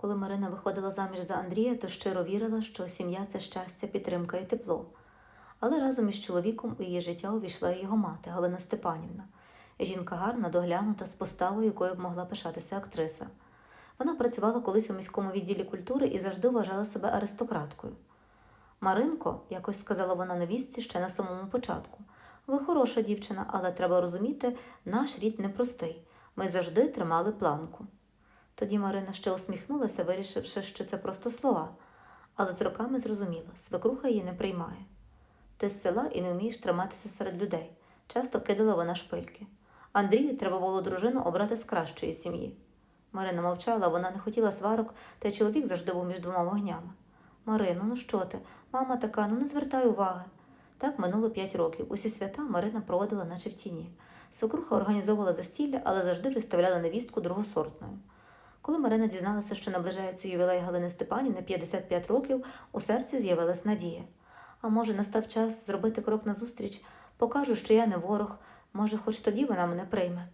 Коли Марина виходила заміж за Андрія, то щиро вірила, що сім'я це щастя, підтримка і тепло. Але разом із чоловіком у її життя увійшла його мати Галина Степанівна. Жінка гарна, доглянута, з поставою, якою б могла пишатися актриса. Вона працювала колись у міському відділі культури і завжди вважала себе аристократкою. Маринко, якось сказала вона невістці ще на самому початку. Ви хороша дівчина, але треба розуміти, наш рід непростий. Ми завжди тримали планку. Тоді Марина ще усміхнулася, вирішивши, що це просто слова, але з роками зрозуміла, свекруха її не приймає. Ти з села і не вмієш триматися серед людей. Часто кидала вона шпильки. Андрію треба було дружину обрати з кращої сім'ї. Марина мовчала, вона не хотіла сварок, та й чоловік завжди був між двома вогнями. Марино, ну що ти? Мама така, ну не звертай уваги. Так минуло п'ять років. Усі свята Марина проводила, наче в тіні. Свекруха організовувала застілля, але завжди виставляла невістку другосортною. Коли Марина дізналася, що наближається ювілей Галини Степанівни 55 років, у серці з'явилась надія. А може, настав час зробити крок назустріч, покажу, що я не ворог, може, хоч тоді вона мене прийме.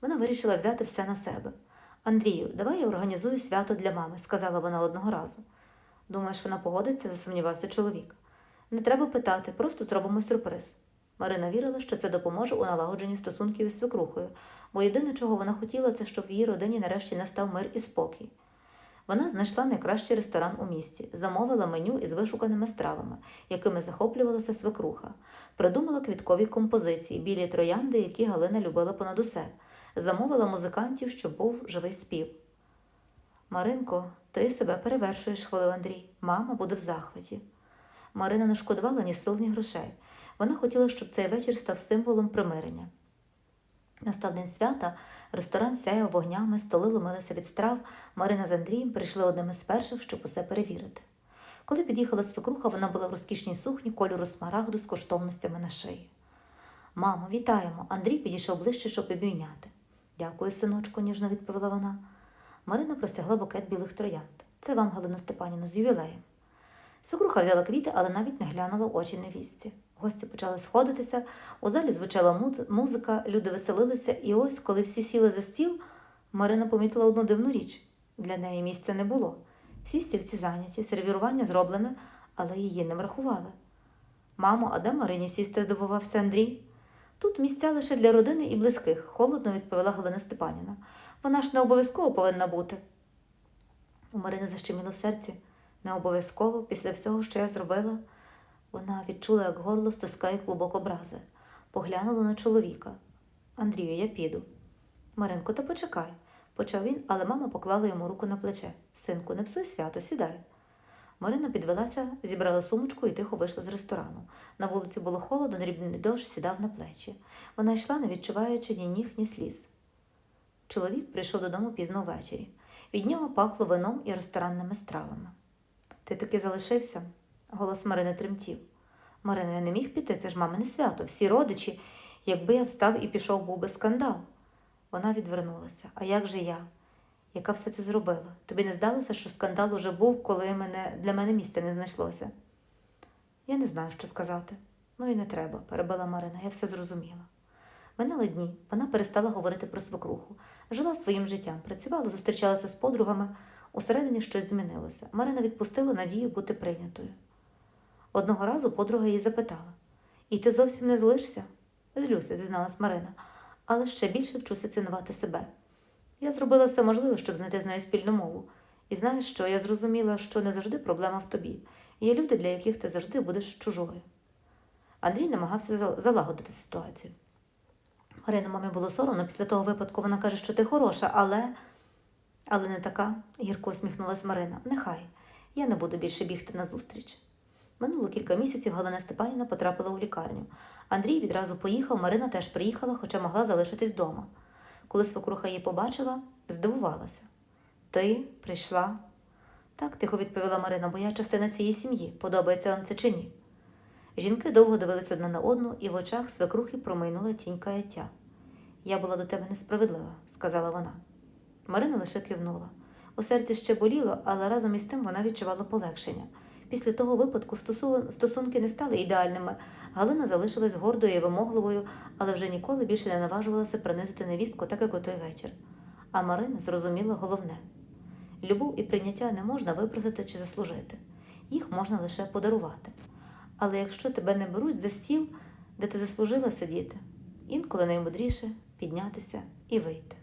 Вона вирішила взяти все на себе. Андрію, давай я організую свято для мами, сказала вона одного разу. Думаєш, вона погодиться? засумнівався чоловік. Не треба питати, просто зробимо сюрприз. Марина вірила, що це допоможе у налагодженні стосунків із свекрухою, бо єдине, чого вона хотіла, це щоб в її родині нарешті настав мир і спокій. Вона знайшла найкращий ресторан у місті, замовила меню із вишуканими стравами, якими захоплювалася свекруха, придумала квіткові композиції, білі троянди, які Галина любила понад усе, замовила музикантів, щоб був живий спів. Маринко, ти себе перевершуєш, хвалив Андрій. Мама буде в захваті. Марина не шкодувала ні сил, ні грошей. Вона хотіла, щоб цей вечір став символом примирення. Настав день свята, ресторан сяяв вогнями, столи ломилися від страв. Марина з Андрієм прийшли одними з перших, щоб усе перевірити. Коли під'їхала свекруха, вона була в розкішній сукні кольору смарагду з коштовностями на шиї. Мамо, вітаємо. Андрій підійшов ближче, щоб обійняти. Дякую, синочку, ніжно відповіла вона. Марина простягла букет білих троянд. Це вам, Галина Степанівна, з ювілеєм. Свекруха взяла квіти, але навіть не глянула очі невістці. Гості почали сходитися, у залі звучала музика, люди веселилися, і ось, коли всі сіли за стіл, Марина помітила одну дивну річ. Для неї місця не було. Всі стільці зайняті, сервірування зроблене, але її не врахували. Мамо, а де Марині сісти? здивувався Андрій. Тут місця лише для родини і близьких, холодно відповіла Галина Степанівна. Вона ж не обов'язково повинна бути. У Марини защеміло в серці. Не обов'язково, після всього, що я зробила. Вона відчула, як горло стискає клубок образи. Поглянула на чоловіка. Андрію, я піду. Маринко, та почекай, почав він, але мама поклала йому руку на плече. Синку, не псуй свято, сідай. Марина підвелася, зібрала сумочку і тихо вийшла з ресторану. На вулиці було холодно, дрібний дощ сідав на плечі. Вона йшла, не відчуваючи ні ніг, ні сліз. Чоловік прийшов додому пізно ввечері. Від нього пахло вином і ресторанними стравами. Ти таки залишився? Голос Марини тремтів. Марино, я не міг піти, це ж мамине свято, всі родичі. Якби я встав і пішов, був би скандал. Вона відвернулася. А як же я? Яка все це зробила? Тобі не здалося, що скандал уже був, коли мене, для мене місця не знайшлося? Я не знаю, що сказати. Ну і не треба, перебила Марина, я все зрозуміла. Минали дні, вона перестала говорити про свекруху, жила своїм життям, працювала, зустрічалася з подругами. Усередині щось змінилося. Марина відпустила надію бути прийнятою. Одного разу подруга її запитала: І ти зовсім не злишся? Злюся, зізналась Марина, але ще більше вчуся цінувати себе. Я зробила все можливе, щоб знайти з нею спільну мову. І знаєш що, я зрозуміла, що не завжди проблема в тобі. Є люди, для яких ти завжди будеш чужою. Андрій намагався залагодити ситуацію. Марина, мамі було соромно, після того випадку вона каже, що ти хороша, але. Але не така, гірко усміхнулась Марина. Нехай. Я не буду більше бігти назустріч. Минуло кілька місяців Галина Степанівна потрапила у лікарню. Андрій відразу поїхав, Марина теж приїхала, хоча могла залишитись вдома. Коли свекруха її побачила, здивувалася. Ти прийшла? Так, тихо відповіла Марина, бо я частина цієї сім'ї. Подобається вам це чи ні? Жінки довго дивились одна на одну, і в очах свекрухи промайнула тінь каяття. Я була до тебе несправедлива, сказала вона. Марина лише кивнула. У серці ще боліло, але разом із тим вона відчувала полегшення. Після того випадку стосунки не стали ідеальними. Галина залишилась гордою і вимогливою, але вже ніколи більше не наважувалася принизити невістку, так як у той вечір. А Марина зрозуміла головне любов і прийняття не можна випросити чи заслужити, їх можна лише подарувати. Але якщо тебе не беруть за стіл, де ти заслужила сидіти, інколи наймудріше піднятися і вийти.